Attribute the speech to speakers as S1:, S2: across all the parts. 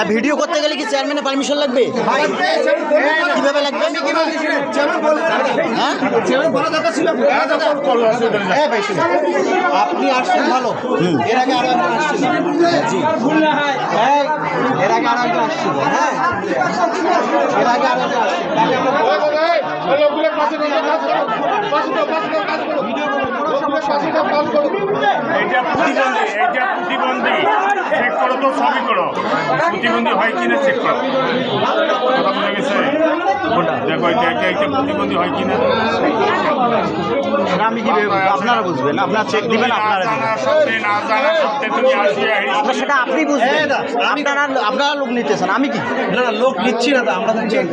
S1: না ভিডিও করতে গেলে কি চেয়ারম্যানের পারমিশন লাগবে? কীভাবে লাগবে? হ্যাঁ?
S2: আপনি আসছেন ভালো। এর আগে আরও একজন আসছিল। হ্যাঁ, এর আগে আরও একজন আসছিল। হ্যাঁ? এর আগে আরও একজন আসছিল।
S3: এটা প্রতিবন্ধী এটা প্রতিবন্ধী। করো তো সবই করো। প্রতিবন্ধী হয় কিনা চেক করো। কথা বোঝা গেছে? দেখো এটা প্রতিবন্ধী হয় কিনা
S1: আমি কি আপনারা বুঝবেন আপনারা চেক দিবেন আপনারা
S3: না জানা তুমি
S1: সেটা আপনি বুঝবেন। আপনারা আপনারা লোক নিতেছেন আমি কি?
S2: না না লোক নিচ্ছি না তো আমরা তো চেক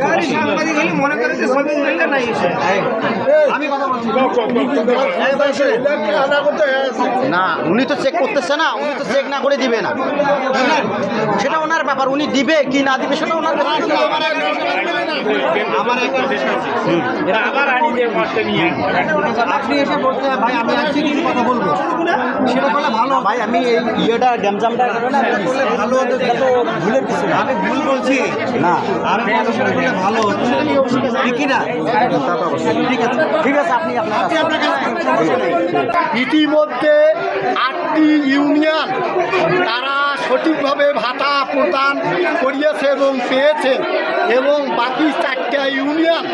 S2: মনে করে যে সবই মিললে নাই আমি কথা বলছি।
S1: না উনি তো চেক করতেছে না উনি তো চেক না করে দিবে না। সেটা ওনার ব্যাপার উনি দিবে কি না দিবে সেটা ওনার ব্যাপার।
S3: আমার একটা আবার আনিয়ে মাস্টার নিয়ে।
S2: আপনি এসে বলতে ভাই আমি আসছি কিছু কথা বলব? সেটা করলে ভালো
S1: ভাই আমি এই ইয়েটা গ্যামজামটা
S2: করলে ভালো হতো তো ভুলের কিছু না। আমি ভুল বলছি।
S1: না।
S2: আর সেটা করলে ভালো হতো। ঠিকই না? ঠিক আছে।
S1: ঠিক আছে আপনি আপনার
S4: ইতিমধ্যে আটটি ইউনিয়ন তারা সঠিকভাবে ভাতা প্রদান করিয়েছে এবং পেয়েছে। এবং বাকি চারটা ইউনিয়ন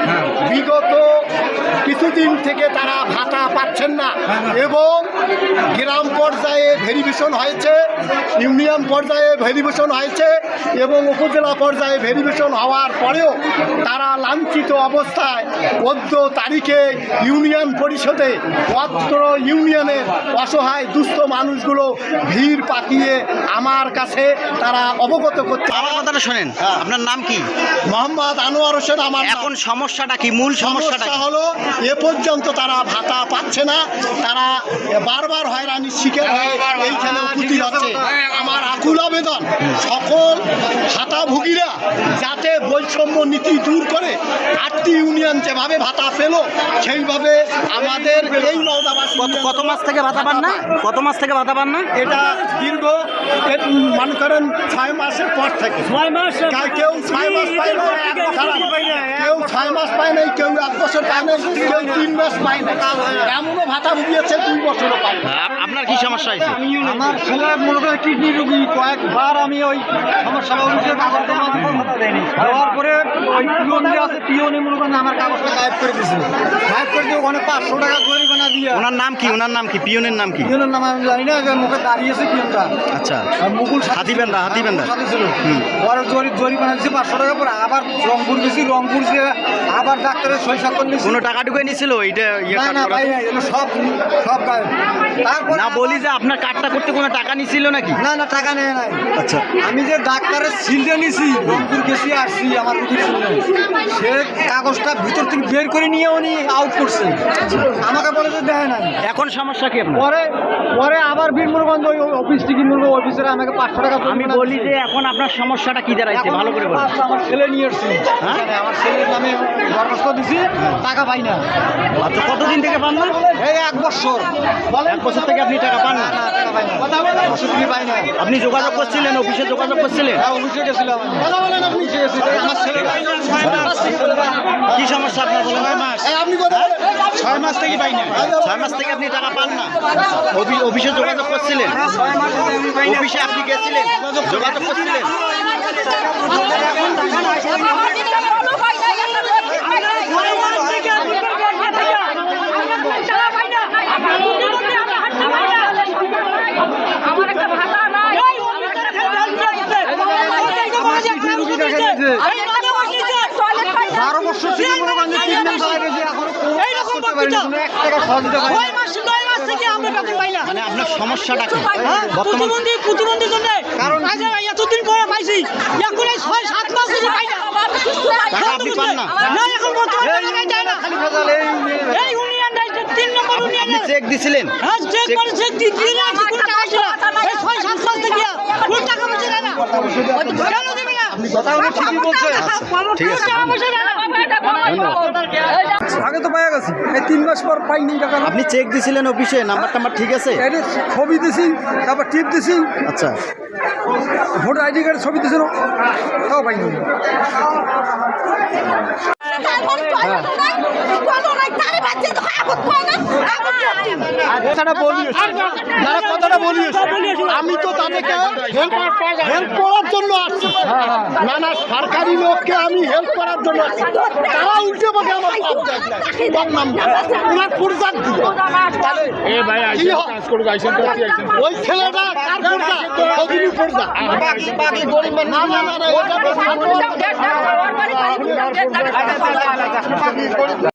S4: বিগত কিছুদিন থেকে তারা ভাতা পাচ্ছেন না। এবং গ্রাম পর্যায়ে ভেরিফিকেশন হয়েছে ইউনিয়ন পর্যায়ে ভেরিফিকেশন হয়েছে এবং উপজেলা পর্যায়ে ভেরিফিকেশন হওয়ার পরেও তারা লাঞ্ছিত অবস্থায় চোদ্দ তারিখে ইউনিয়ন পরিষদে অত্র ইউনিয়নের অসহায় দুস্থ মানুষগুলো ভিড় পাকিয়ে আমার কাছে তারা অবগত করতে
S1: আমার কথাটা শোনেন। আপনার নাম কি?
S4: মোহাম্মদ আনোয়ার হোসেন আমার
S1: এখন সমস্যাটা কি? মূল সমস্যাটা
S4: হলো এ পর্যন্ত তারা ভাতা পাচ্ছে না। তারা বারবার হয়রানির শিকার হয়ে এইখানে উপস্থিত হচ্ছে। আমার আকুল আবেদন সকল ভাতাভোগীরা যাতে বৈষম্য নীতি দূর করে আটটি ইউনিয়ন যেভাবে ভাতা পেল সেইভাবে আমাদের এই নওদাবাসী
S1: কত কত মাস থেকে ভাতা পান না? কত মাস থেকে ভাতা পান না?
S4: এটা দীর্ঘ মনে করেন ছয় মাসের পর থেকে। ছয় মাস কেউ ছয় মাস পায় না কেউ ছয় মাস পায় নাই কেউ এক বছর পায় নাই কেউ তিন মাস পায় না এমনও ভাতা ভুগিয়েছে দুই বছরও পায় না
S1: আপনার কি সমস্যা হয়েছে?
S2: আমার ছেলে মনে করে কিডনি রুগী। কয়েকবার আমি ওই কাগজ দেওয়ার পরে ওই পিওন যে আছে পিওনে মনে করেন আমার কাগজটা গায়েব করে দিয়েছিল। গায়েব করে দিয়ে ওখানে পাঁচশো টাকা জরিমানা দিয়ে
S1: ওনার নাম কি? ওনার নাম কি? পিয়নের নাম কি?
S2: পিওনের নাম আমি জানি না মুখে দাঁড়িয়েছে পিওনটা
S1: আচ্ছা।
S2: আর মুকুল
S1: হাতিবেন্দা, হাতিবেন্দা।
S2: ছিল।
S1: হুম।
S2: পরে জরি জরিমানা দিয়েছে পাঁচশো টাকা পরে আবার রংপুর গেছি রংপুর যে আবার ডাক্তারের সই স্বাক্ষর নিয়েছি।
S1: কোনো টাকা টুকু নিছিল এইটা ইয়ে
S2: না না ভাই না, সব সব তারপর
S1: না বলি যে আপনার কার্ডটা করতে কোনো টাকা নিছিল নাকি?
S2: না না টাকা নেয় নাই।
S1: আচ্ছা।
S2: আমি যে ডাক্তারের সিলটা নিছি রংপুর গেছি আসছি আমার রুগীর সে কাগজটা ভিতর থেকে বের করে নিয়ে উনি আউট করছে। আমাকে বলে যে দেয় নাই।
S1: এখন সমস্যা কি আপনার?
S2: পরে পরে আবার বীরমুরগঞ্জ ওই অফিস থেকে মুরগো অফিসের আমাকে পাঁচশো টাকা
S1: আমি বলি যে এখন আপনার সমস্যাটা কি দাঁড়াইছে? ভালো করে বলুন।
S2: আমার ছেলে নিয়ে এসছি।
S1: হ্যাঁ?
S2: আমার ছেলের নামে দরখাস্ত দিছি টাকা পাই না।
S1: আচ্ছা কতদিন থেকে পান না?
S2: এই এক বছর।
S1: এক বছর থেকে আপনি টাকা পান না? আপনি যোগাযোগ করছিলেন অফিসে যোগাযোগ করছিলেন?
S2: হ্যাঁ অফিসে গেছিলাম আমি। অফিসে গেছি। আমার ছেলে
S1: কি সমস্যা আপনার বলেন? ছয় মাস।
S4: আপনি
S1: ছয় মাস থেকে পাই না। ছয় মাস থেকে আপনি টাকা পান না? অফিসে যোগাযোগ করছিলেন? অফিসে আপনি গেছিলেন? যোগাযোগ করছিলেন?
S5: আমার একটা ভাতা নাই
S2: বারো বছর থেকে মনে করেন যে ট্রিটমেন্ট চালাই রয়েছে এখনও কোনো কাজ করতে পারিনি কোনো এক টাকা সহযোগিতা পাইনি
S1: মানে আপনার সমস্যাটা কি?
S2: হ্যাঁ?
S6: প্রতিবন্ধী প্রতিবন্ধীর জন্য।
S2: কারণ-
S6: এতদিন পরে পাইছি। এখন এই ছয় সাত মাস ধরে পাই না।
S1: আপনি পান না।
S6: না। এখন বর্তমানে
S2: এই
S6: না।
S2: এই
S6: ইউনিয়ন তিন নম্বর
S1: আপনি চেক দিছিলেন?
S6: হ্যাঁ চেক করে চেক দিয়ে দিয়ে আসছি কোনো টাকা ছিল এই ছয় সাত মাস থেকে কোনো টাকা পয়সা দেয় না। কেন দেবে না
S2: কথা হলো ঠিকই বলছেন।
S1: ঠিক আছে।
S2: আগে তো পাওয়া গেছি। এই তিন মাস পর পাইনি টাকা
S1: আপনি চেক দিছিলেন অফিসে নাম্বার টাম্বার ঠিক আছে?
S2: এটি ছবি দিছি তারপর টিপ দিছি।
S1: আচ্ছা।
S2: ভোটার আইডি কার্ডের ছবি দিয়েছিল তাও পাইনি।
S4: আমি তো তাদেরকে হেল্প করার জন্য আসছি। না না সরকারি লোককে আমি হেল্প করার জন্য আসছি। তারা উল্টে বসে আমার ফুরজাত দিল।
S3: এ ভাই
S4: কি হয়? ওই ছেলেটা কার ফুরজা সদিনী ফুরজা না না না না এটা তো